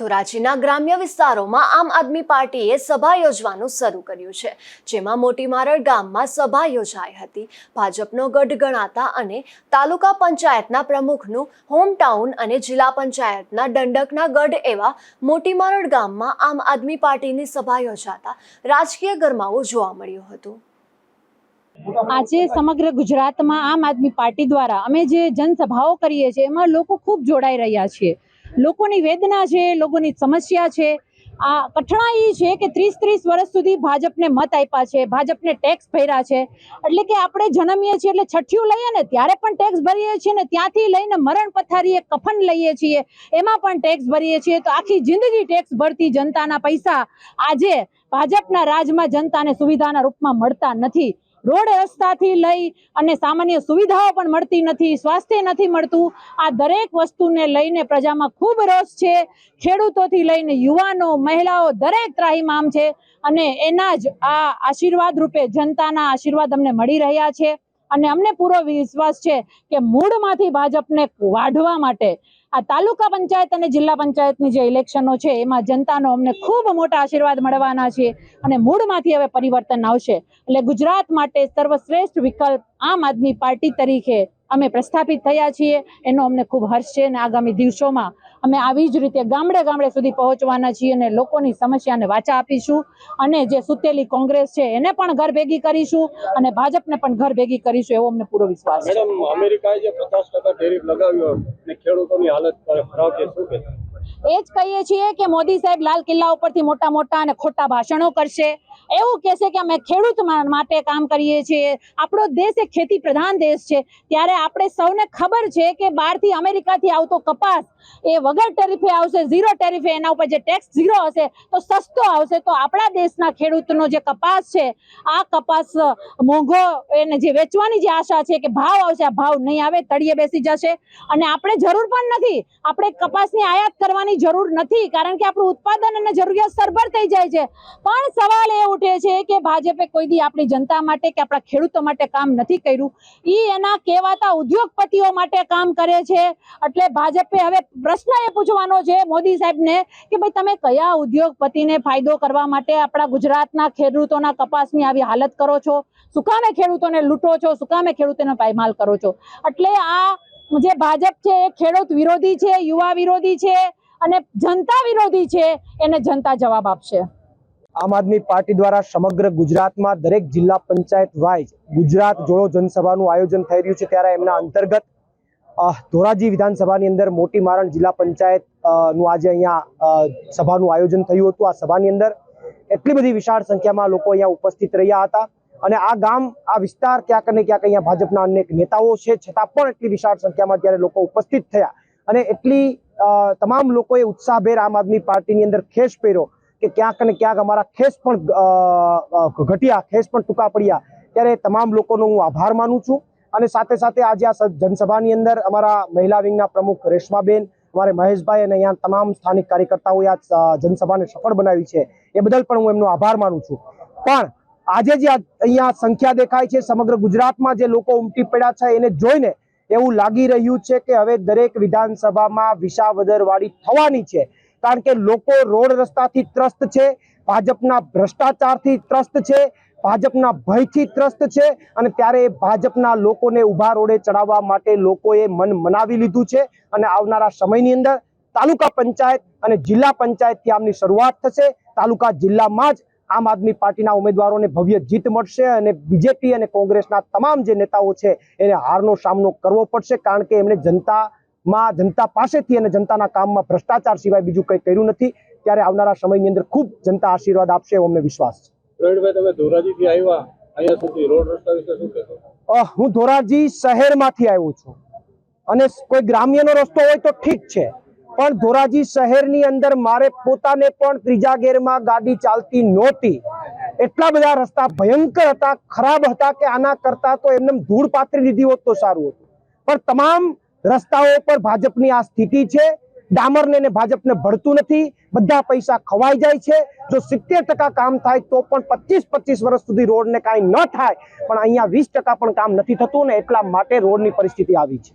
ધોરાજીના ગ્રામ્ય વિસ્તારોમાં આમ આદમી પાર્ટીએ સભા યોજવાનું શરૂ કર્યું છે, જેમાં મોટી મારળ ગામમાં સભા યોજાઈ હતી. ભાજપનો ગઢ ગણાતા અને તાલુકા પંચાયતના પ્રમુખનું હોમટાઉન અને જિલ્લા પંચાયતના દંડકના ગઢ એવા મોટી મારળ ગામમાં આમ આદમી પાર્ટીની સભા યોજાતા રાજકીય ગરમાવો જોવા મળ્યો હતો. આજે સમગ્ર ગુજરાતમાં આમ આદમી પાર્ટી દ્વારા અમે જે જનસભાઓ કરીએ છીએ, એમાં લોકો ખૂબ જોડાઈ રહ્યા છે લોકોની વેદના છે, લોકોની સમસ્યા છે. આ કઠણાઈ છે કે ત્રીસ ત્રીસ વર્ષ સુધી ભાજપને મત આપ્યા છે, ભાજપને ટેક્સ ભર્યા છે. એટલે કે આપણે જન્મીએ છીએ એટલે છઠ્ઠિયું લઈએ ને, ત્યારે પણ ટેક્સ ભરીએ છીએ ને, ત્યાંથી લઈને મરણ પથારીએ કફન લઈએ છીએ. એમાં પણ ટેક્સ ભરીએ છીએ. તો આખી જિંદગી ટેક્સ ભરતી જનતાના પૈસા આજે ભાજપના રાજમાં જનતાને સુવિધાના રૂપમાં મળતા નથી. રોડ રસ્તાથી લઈ અને સામાન્ય સુવિધાઓ પણ મળતી નથી, સ્વાસ્થ્ય નથી મળતું. આ દરેક વસ્તુને લઈને પ્રજામાં ખૂબ રોષ છે. ખેડૂતોથી લઈને યુવાનો, મહિલાઓ દરેક ત્રાહીમામ છે અને એના જ આ આશીર્વાદ રૂપે જનતાના આશીર્વાદ અમને મળી રહ્યા છે. અને અમને પૂરો વિશ્વાસ છે કે મૂળમાંથી ભાજપને વાઢવા માટે આ તાલુકા પંચાયત અને જિલ્લા પંચાયતની જે ઇલેક્શનો છે, એમાં જનતાનો અમને ખૂબ મોટા આશીર્વાદ મળવાના છે અને મૂળમાંથી હવે પરિવર્તન આવશે. એટલે ગુજરાત માટે સર્વશ્રેષ્ઠ વિકલ્પ આમ આદમી પાર્ટી તરીકે અમે પ્રસ્થાપિત થયા છીએ. એનો અમને ખૂબ હર્ષ છે અને આગામી દિવસોમાં અમે આવી જ રીતે ગામડે ગામડે સુધી પહોંચવાના છીએ અને લોકોની સમસ્યાને વાચા આપીશું. અને જે સુતેલી કોંગ્રેસ છે એને પણ ઘર ભેગી કરીશું અને ભાજપને પણ ઘર ભેગી કરીશું એવો અમને પૂરો વિશ્વાસ છે. અમેરિકાએ જે પચાસ ટકા ટેરિફ લગાવ્યો અને ખેડૂતોની હાલત ખરાબ છે શું કે એ જ કહીએ છીએ કે મોદી સાહેબ લાલ કિલ્લા ઉપરથી મોટા મોટા અને ખોટા ભાષણો કરશે. એવું કહેશે કે અમે ખેડૂત માટે કામ કરીએ છીએ. આપણો દેશ એ ખેતી પ્રધાન દેશ છે. ત્યારે આપણે સૌને ખબર છે કે બહારથી અમેરિકાથી આવતો કપાસ એ વગર ટેરિફે આવશે, ઝીરો ટેરિફે, એના ઉપર જે ટેક્સ ઝીરો હશે, તો સસ્તો આવશે. તો આપણા દેશના ખેડૂતનો જે કપાસ છે, આ કપાસ મોંઘો એને જે વેચવાની જે આશા છે કે ભાવ આવશે, આ ભાવ નહીં આવે, તળિયે બેસી જશે. અને આપણે જરૂર પણ નથી. આપણે કપાસની આયાત કરવાની જરૂર નથી, કારણ કે આપણું ઉત્પાદન અને જરૂરિયાત સરભર થઈ જાય છે. પણ સવાલ એ ઉઠે છે કે ભાજપે કોઈ દી આપણી જનતા માટે કે આપણા ખેડૂતો માટે કામ નથી કર્યું. એ એના કહેવાતા ઉદ્યોગપતિઓ માટે કામ કરે છે. એટલે ભાજપે હવે પ્રશ્ન એ પૂછવાનો છે મોદી સાહેબને કે ભાઈ તમે કયા ઉદ્યોગપતિને ફાયદો કરવા માટે આપણા ગુજરાતના ખેડૂતોના કપાસની આવી હાલત કરો છો? શું કામે ખેડૂતોને લૂંટો છો? શું કામે ખેડૂતોને પાયમાલ કરો છો? એટલે આ જે ભાજપ છે એ ખેડૂત વિરોધી છે, યુવા વિરોધી છે અને જનતા વિરોધી છે, એને જનતા જવાબ આપશે. આમ આદમી પાર્ટી દ્વારા સમગ્ર ગુજરાતમાં દરેક જિલ્લા પંચાયત વાઇઝ ગુજરાત જોડો જનસભાનું આયોજન થઈ રહ્યું છે. ત્યારે એમના અંતર્ગત ધોરાજી વિધાનસભાની અંદર મોટી મારણ જિલ્લા પંચાયતનું આજે અહીંયા સભાનું આયોજન થયું હતું. આ સભાની અંદર એટલી બધી વિશાળ સંખ્યામાં લોકો અહીંયા ઉપસ્થિત રહ્યા હતા. અને આ ગામ, આ વિસ્તાર ક્યાંક ને ક્યાંક અહીંયા ભાજપના અનેક નેતાઓ છે. છતાં પણ એટલી વિશાળ સંખ્યામાં જ્યારે લોકો ઉપસ્થિત થયા. અને એટલી તમામ લોકોએ ઉત્સાહભેર આમ આદમી પાર્ટીની અંદર ખેસ પહેર્યો. કે ક્યાંક ને ક્યાંક અમારા ખેસ પણ ઘટ્યા, ખેસ પણ ટૂંકા પડ્યા. ત્યારે તમામ લોકોનો હું આભાર માનું છું. અને સાથે સાથે આજે આ જનસભાની અંદર અમારા મહિલા વિંગના પ્રમુખ રેશમાબેન, અમારે મહેશભાઈ અને અહીંયા તમામ સ્થાનિક કાર્યકર્તાઓએ આ જનસભાને સફળ બનાવી છે. એ બદલ પણ હું એમનો આભાર માનું છું. પણ આજે જે અહીંયા સંખ્યા દેખાય છે, સમગ્ર ગુજરાતમાં જે લોકો ઉમટી પડ્યા છે, એને જોઈને એવું લાગી રહ્યું છે કે હવે દરેક વિધાનસભામાં વિસાવદરવાળી થવાની છે. કારણ કે લોકો રોડ રસ્તાથી ત્રસ્ત છે, ભાજપના ભ્રષ્ટાચારથી ત્રસ્ત છે, ભાજપના ભયથી ત્રસ્ત છે અને ત્યારે ભાજપના લોકોને ઊભા રોડે ચડાવવા માટે લોકોએ મન મનાવી લીધું છે અને આવનારા સમયની અંદર તાલુકા પંચાયત અને જિલ્લા પંચાયતથી આમની શરૂઆત થશે. તાલુકા જિલ્લામાં જ આમ આદમી પાર્ટીના ઉમેદવારોને ભવ્ય જીત મળશે અને બીજેપી અને કોંગ્રેસના તમામ જે નેતાઓ છે એને હારનો સામનો કરવો પડશે. કારણ કે એમણે જનતામાં જનતા પાસેથી અને જનતાના કામમાં ભ્રષ્ટાચાર સિવાય બીજું કંઈ કર્યું નથી ત્યારે આવનારા સમયની અંદર ખૂબ જનતા આશીર્વાદ આપશે એવો અમને વિશ્વાસ છે. તમે ધોરાજીથી આવ્યા અહીંયા સુધી રોડ રસ્તા વિશે શું કહેશો? હું ધોરાજી શહેરમાંથી આવ્યો છું. અને કોઈ ગ્રામ્યનો રસ્તો હોય તો ઠીક છે પણ ધોરાજી શહેરની અંદર મારે પોતાને પણ ત્રીજા ગેરમાં ગાડી ચાલતી નહોતી. એટલા બધા રસ્તા ભયંકર હતા ખરાબ હતા કે આના કરતા તો એમને ધૂળ પાથરી દીધી હોત તો સારું હતું. પણ તમામ રસ્તાઓ પર ભાજપની આ સ્થિતિ છે. ડામરને ને ભાજપને ભળતું નથી. બધા પૈસા ખવાઈ જાય છે. જો સિત્તેર ટકા કામ થાય તો પણ પચીસ પચીસ વર્ષ સુધી રોડને કાંઈ ન થાય. પણ અહીંયા વીસ ટકા પણ કામ નથી થતું ને એટલા માટે રોડની પરિસ્થિતિ આવી છે.